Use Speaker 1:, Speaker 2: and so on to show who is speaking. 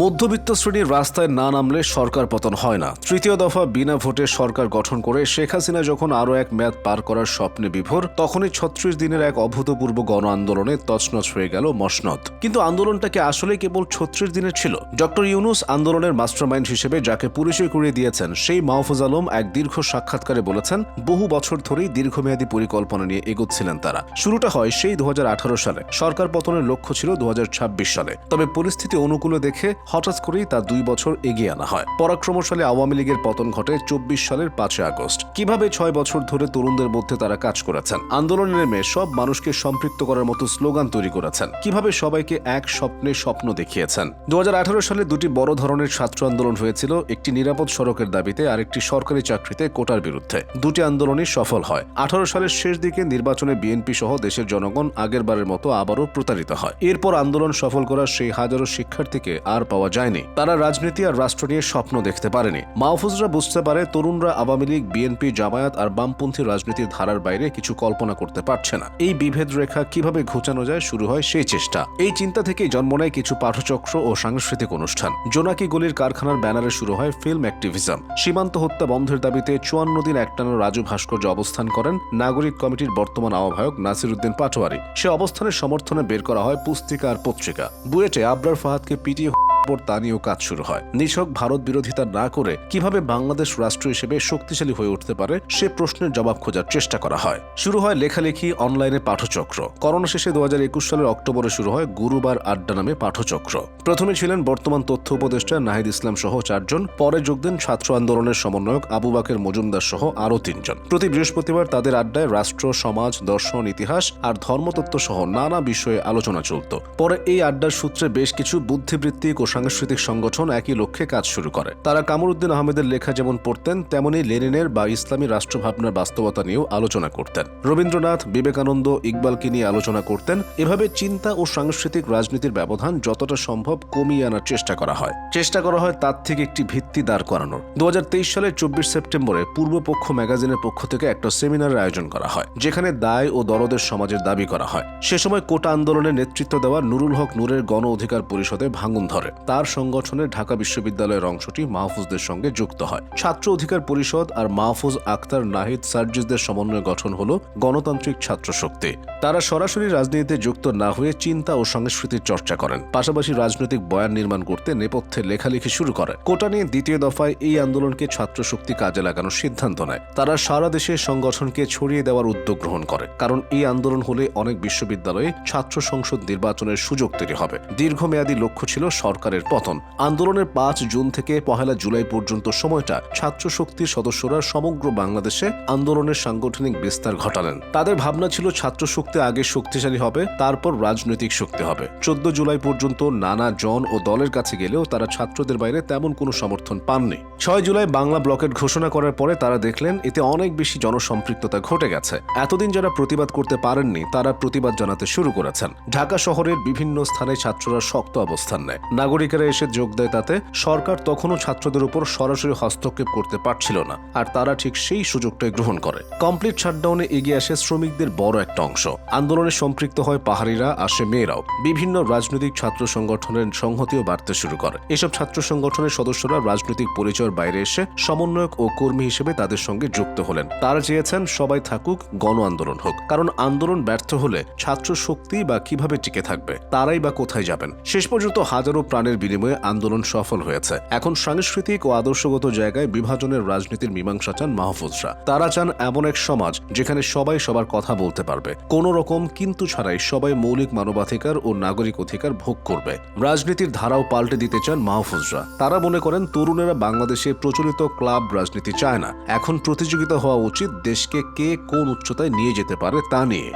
Speaker 1: মধ্যবিত্ত শ্রেণির রাস্তায় না নামলে সরকার পতন হয় না। তৃতীয় দফা বিনা ভোটে সরকার গঠন করে শেখ হাসিনা যখন আরও এক মেয়াদ পার করার স্বপ্নে বিভোর, তখনই ছত্রিশ দিনের এক অভূতপূর্ব গণ আন্দোলনে তছনছ হয়ে গেল মসনদ। কিন্তু আন্দোলনটাকে আসলে কেবল ছত্রিশ দিনের ছিল? ডক্টর ইউনুস আন্দোলনের মাস্টারমাইন্ড হিসেবে যাকে পরিচয় করিয়ে দিয়েছেন, সেই মাহফুজ আলম এক দীর্ঘ সাক্ষাৎকারে বলেছেন, বহু বছর ধরেই দীর্ঘমেয়াদী পরিকল্পনা নিয়ে এগোচ্ছিলেন তারা। শুরুটা হয় সেই দু হাজার আঠারো সালে। সরকার পতনের লক্ষ্য ছিল দু হাজার ছাব্বিশ সালে। তবে পরিস্থিতি অনুকূলে দেখে হঠাৎ করেই তা দুই বছর এগিয়ে আনা হয়। পরাক্রমশালী আওয়ামী লীগের পতন ঘটে চব্বিশ সালের পাঁচই আগস্ট। কীভাবে ছয় বছর ধরে তরুণদের মধ্যে তারা কাজ করেছেন? আন্দোলনে নেমে সব মানুষকে সম্পৃক্ত করার মতো স্লোগান তৈরি করেছেন। কীভাবে সবাইকে এক স্বপ্নে স্বপ্ন দেখিয়েছেন? দু সালে দুটি বড় ধরনের ছাত্র আন্দোলন হয়েছিল, একটি নিরাপদ সড়কের দাবিতে আর একটি সরকারি চাকরিতে কোটার বিরুদ্ধে। দুটি আন্দোলনই সফল হয়। আঠারো সালের শেষ দিকে নির্বাচনে বিএনপি সহ দেশের জনগণ আগেরবারের মতো আবারও প্রতারিত হয়। এরপর আন্দোলন সফল করা সেই হাজারো শিক্ষার্থীকে আর পাওয়া যায়নি। তারা রাজনীতি আর রাষ্ট্র নিয়ে স্বপ্ন দেখতে পারেনি। মাহফুজরা বুঝতে পারে তরুণরা আওয়ামী লীগ, বিএনপি, জামায়াত আর বামপন্থী রাজনীতির ধারার বাইরে কিছু কল্পনা করতে পারছে না। এই বিভেদ রেখা কীভাবে ঘোচানো যায় শুরু হয় সেই চেষ্টা। এই চিন্তা থেকেই জন্ম নেয় কিছু পাঠচক্র ও সাংস্কৃতিক অনুষ্ঠান। জোনাকি গলির কারখানার ব্যানারে শুরু হয় ফিল্ম অ্যাক্টিভিজম। সীমান্ত হত্যা বন্ধের দাবিতে চুয়ান্ন দিন একটানা রাজু ভাস্কর্য অবস্থান করেন নাগরিক কমিটির বর্তমান আহ্বায়ক নাসিরুদ্দিন পাটোয়ারি। সে অবস্থানের সমর্থনে বের করা হয় পুস্তিকা আর পত্রিকা। বুয়েটে আবরার ফাহাদকে পিটিয়ে পর তা নিয়েও কাজ শুরু হয়। নিছক ভারত বিরোধিতা না করে কীভাবে বাংলাদেশ রাষ্ট্র হিসেবে শক্তিশালী হয়ে উঠতে পারে, সে প্রশ্নের জবাব খোঁজার চেষ্টা করা হয়। শুরু হয় লেখালেখি, অনলাইনে পাঠচক্র। করোনা শেষে দু সালের অক্টোবরে শুরু হয় গুরুবার আড্ডা নামে পাঠচক্র। প্রথমে ছিলেন বর্তমান তথ্য উপদেষ্টা নাহিদ ইসলাম সহ চারজন, পরে যোগ দেন ছাত্র আন্দোলনের সমন্বয়ক আবু বাকের মজুমদার সহ আরও তিনজন। প্রতি বৃহস্পতিবার তাদের আড্ডায় রাষ্ট্র, সমাজ, দর্শন, ইতিহাস আর ধর্মতত্ত্ব সহ নানা বিষয়ে আলোচনা চলত। পরে এই আড্ডার সূত্রে বেশ কিছু বুদ্ধিবৃত্তিক ও সাংস্কৃতিক সংগঠন একই লক্ষ্যে কাজ শুরু করে। তারা কামরুদ্দিন আহমেদের লেখা যেমন পড়তেন, তেমনি লেনিনের বা ইসলামী রাষ্ট্রভাবনার বাস্তবতা নিয়েও আলোচনা করতেন। রবীন্দ্রনাথ, বিবেকানন্দ, ইকবালকে নিয়ে আলোচনা করতেন। এভাবে চিন্তা ও সাংস্কৃতিক রাজনীতির ব্যবধান যতটা সম্ভব কমিয়ে আনার চেষ্টা করা হয়। চেষ্টা করা হয় তার থেকে একটি ভিত্তি দাঁড় করানোর। দু হাজার তেইশ সালের চব্বিশ সেপ্টেম্বরে পূর্বপক্ষ ম্যাগাজিনের পক্ষ থেকে একটা সেমিনারের আয়োজন করা হয়, যেখানে দায় ও দরদের সমাজের দাবি করা হয়। সে সময় কোটা আন্দোলনের নেতৃত্ব দেওয়া নুরুল হক নূরের গণ অধিকার পরিষদে ভাঙন ধরে। তার সংগঠনের ঢাকা বিশ্ববিদ্যালয়ের অংশটি মাহফুজদের সঙ্গে যুক্ত হয়। ছাত্র অধিকার পরিষদ আর মাহফুজ আক্তার নাহিদ সার্জিসদের সমন্বয়ে গঠন হল গণতান্ত্রিক ছাত্র শক্তি। তারা সরাসরি রাজনীতিতে যুক্ত না হয়ে চিন্তা ও সংস্কৃতির চর্চা করেন। পাশাপাশি রাজনৈতিক বয়ান নির্মাণ করতে নেপথ্যে লেখালেখি শুরু করে। কোটা নিয়ে দ্বিতীয় দফায় এই আন্দোলনকে ছাত্র শক্তি কাজে লাগানোর সিদ্ধান্ত নেয়। তারা সারা দেশে সংগঠনকে ছড়িয়ে দেওয়ার উদ্যোগ গ্রহণ করে। কারণ এই আন্দোলন হলে অনেক বিশ্ববিদ্যালয়ে ছাত্র সংসদ নির্বাচনের সুযোগ তৈরি হবে। দীর্ঘমেয়াদী লক্ষ্য ছিল সরকারের পতন। আন্দোলনের পাঁচ জুন থেকে পহেলা জুলাই পর্যন্ত সময়টা ছাত্র শক্তির সদস্যরা সমগ্র বাংলাদেশে আন্দোলনের সাংগঠনিক বিস্তার ঘটালেন। তাদের ভাবনা ছিল ছাত্র শক্তি আগে শক্তিশালী হবে, তারপর রাজনৈতিক শক্তি হবে। চোদ্দ জুলাই পর্যন্ত নানা জন ও দলের কাছে গেলেও তারা ছাত্রদের বাইরে তেমন কোনো সমর্থন পাননি। ছয় জুলাই বাংলা ব্লকেট ঘোষণা করার পরে তারা দেখলেন, এতে অনেক বেশি জনসম্পৃক্ততা ঘটে গেছে। এতদিন যারা প্রতিবাদ করতে পারেননি, তারা প্রতিবাদ জানাতে শুরু করেছেন। ঢাকা শহরের বিভিন্ন স্থানে ছাত্ররা শক্ত অবস্থান নেয়। নাগরিকেরা এসে যোগ দেয় তাতে, সরকার তখনও ছাত্রদের উপর সরাসরি হস্তক্ষেপ করতে পারছিল না, আর তারা ঠিক সেই সুযোগটাই গ্রহণ করে। কমপ্লিট শাটডাউনে এগিয়ে আসে শ্রমিকদের বড় একটা অংশ। আন্দোলনে সম্পৃক্ত হয় পাহাড়িরা, আসে মেয়েরাও। বিভিন্ন রাজনৈতিক ছাত্র সংগঠনের সংহতিও বাড়তে শুরু করে। এসব ছাত্র সংগঠনের সদস্যরা রাজনৈতিক পরিচয়ের বাইরে এসে সমন্বয়ক ও কর্মী হিসেবে তাদের সঙ্গে যুক্ত হলেন। তারা চেয়েছেন সবাই থাকুক, গণ আন্দোলন হোক। কারণ আন্দোলন ব্যর্থ হলে ছাত্র শক্তি বা কীভাবে টিকে থাকবে, তারাই বা কোথায় যাবেন? শেষ পর্যন্ত হাজারো প্রাণের বিনিময়ে আন্দোলন সফল হয়েছে। এখন সাংস্কৃতিক ও আদর্শগত জায়গায় বিভাজনের রাজনীতির মীমাংসা চান মাহফুজরা তারা চান এমন এক সমাজ যেখানে সবাই সবার কথা বলতে পারবে। কোনো রকম কিন্তু ছাড়াই সবাই মৌলিক মানবাধিকার ও নাগরিক অধিকার ভোগ করবে। রাজনীতির ধারাও পাল্টে দিতে চান মাহফুজরা তারা মনে করেন, তরুণেরা বাংলাদেশে প্রচলিত ক্লাব রাজনীতি চায় না। এখন প্রতিযোগিতা হওয়া উচিত দেশকে কে কোন উচ্চতায় নিয়ে যেতে পারে তা নিয়ে।